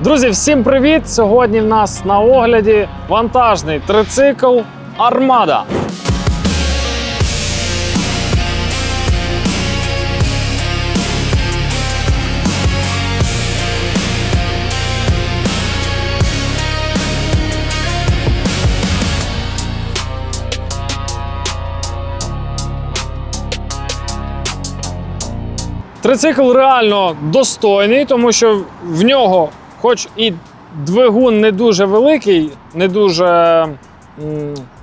Друзі, всім привіт! Сьогодні в нас на огляді вантажний трицикл Армада. Трицикл реально достойний, тому що в нього, хоч і двигун не дуже великий, не дуже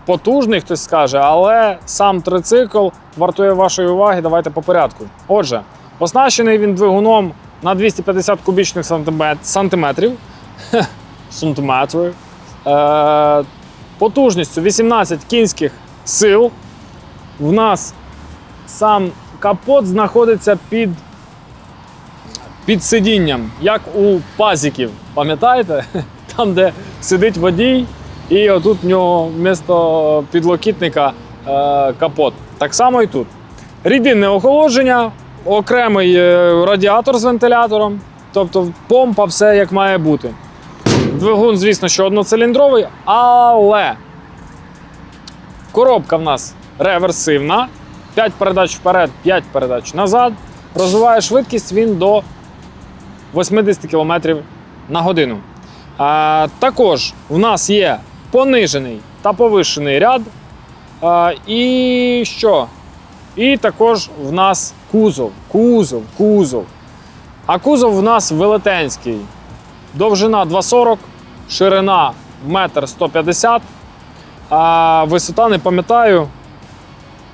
потужний, хтось скаже, але сам трицикл вартує вашої уваги. Давайте по порядку. Отже, оснащений він двигуном на 250 кубічних сантиметрів. Сантиметрів. Е, потужністю 18 кінських сил. В нас сам капот знаходиться під, під сидінням, як у пазіків. Пам'ятаєте? Там, де сидить водій, і отут в нього вмісто підлокітника е, капот. Так само і тут. Рідинне охолодження, окремий е, радіатор з вентилятором, тобто помпа, все як має бути. Двигун, звісно, що одноциліндровий, але коробка в нас реверсивна. 5 передач вперед, 5 передач назад. Розвиває швидкість він до 80 км на годину. А, також в нас є понижений та повишений ряд. А, і що? І також в нас кузов, кузов, кузов. А кузов в нас велетенський. Довжина 2,40, ширина 1,150 м. Висота не пам'ятаю,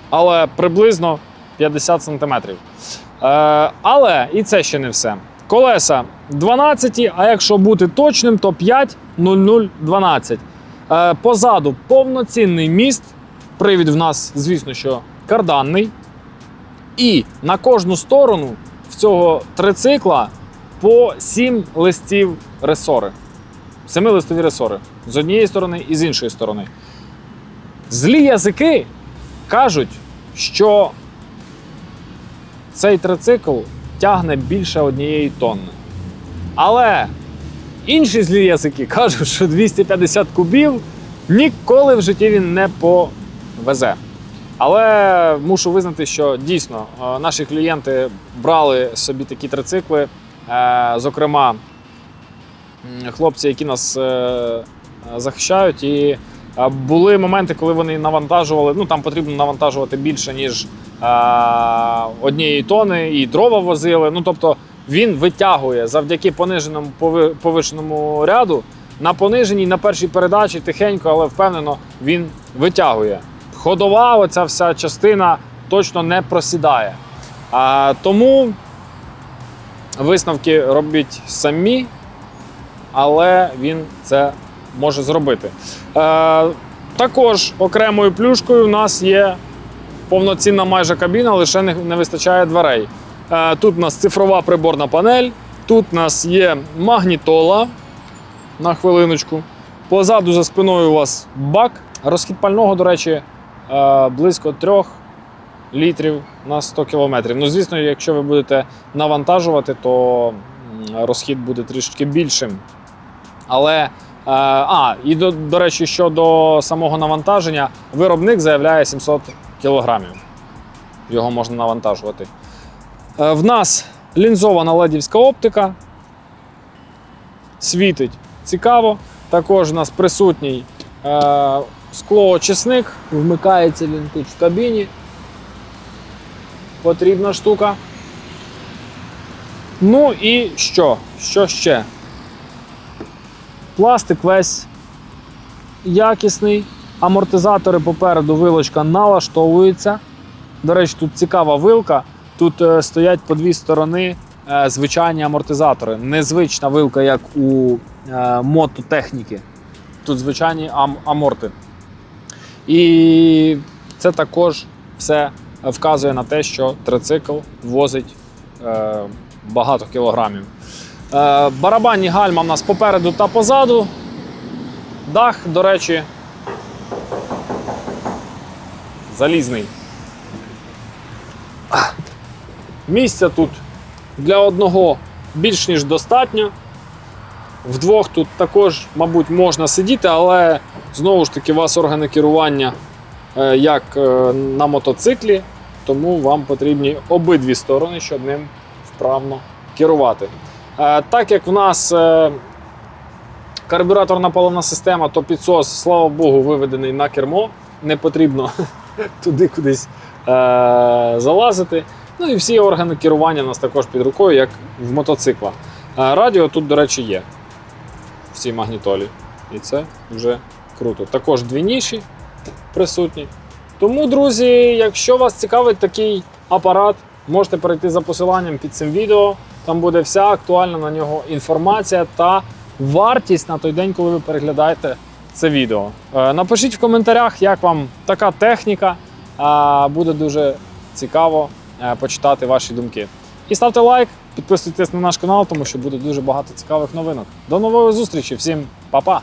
але приблизно 50 см. Е, але і це ще не все. Колеса 12, а якщо бути точним, то 5,0012. Е, позаду повноцінний міст. Привід в нас, звісно, що карданний. І на кожну сторону в цього трицикла по 7 листів ресори. 7 листові ресори. З однієї сторони і з іншої сторони. Злі язики кажуть, що цей трицикл тягне більше однієї тонни. Але інші злі язики кажуть, що 250 кубів ніколи в житті він не повезе. Але мушу визнати, що дійсно е, наші клієнти брали собі такі трицикли. Е, Зокрема, хлопці, які нас е, захищають, і були моменти, коли вони навантажували. Ну там потрібно навантажувати більше, ніж однієї тони, і дрова возили. Ну тобто він витягує завдяки пониженому пови- повишеному ряду. На пониженій, на першій передачі тихенько, але впевнено, він витягує. Ходова, оця вся частина точно не просідає. А, тому висновки робіть самі, але він це може зробити. Е, також окремою плюшкою в нас є повноцінна майже кабіна, лише не, вистачає дверей. Е, тут у нас цифрова приборна панель, тут у нас є магнітола на хвилиночку. Позаду за спиною у вас бак. Розхід пального, до речі, е, близько 3 літрів на 100 кілометрів. Ну, звісно, якщо ви будете навантажувати, то розхід буде трішки більшим. Але, е, а, і до, до речі, щодо самого навантаження, виробник заявляє 700 кілограмів. Його можна навантажувати. Е, в нас лінзована ледівська оптика. Світить цікаво. Також у нас присутній е, склоочисник. Вмикається він тут в кабіні. Потрібна штука. Ну і що? Що ще? Пластик весь якісний. Амортизатори попереду вилочка налаштовується. До речі, тут цікава вилка. Тут е, стоять по дві сторони е, звичайні амортизатори. Незвична вилка, як у е, мототехніки. Тут звичайні ам- аморти. І це також все вказує на те, що трицикл возить багато кілограмів. Барабанні гальма в нас попереду та позаду. Дах, до речі, залізний. Місця тут для одного більш ніж достатньо. Вдвох тут також, мабуть, можна сидіти, але знову ж таки, у вас органи керування е, як е, на мотоциклі, тому вам потрібні обидві сторони, щоб ним вправно керувати. Е, Так як в нас карбюраторна паливна система, то підсос, слава Богу, виведений на кермо. Не потрібно туди кудись е, залазити. Ну і всі органи керування у нас також під рукою, як в мотоциклах. Е, Радіо тут, до речі, є в цій магнітолі. І це вже круто. Також дві ніші присутні. Тому, друзі, якщо вас цікавить такий апарат, можете перейти за посиланням під цим відео. Там буде вся актуальна на нього інформація та вартість на той день, коли ви переглядаєте це відео. Е, Напишіть в коментарях, як вам така техніка. Е, Буде дуже цікаво е, почитати ваші думки. І ставте лайк, підписуйтесь на наш канал, тому що буде дуже багато цікавих новинок. До нової зустрічі, всім па-па!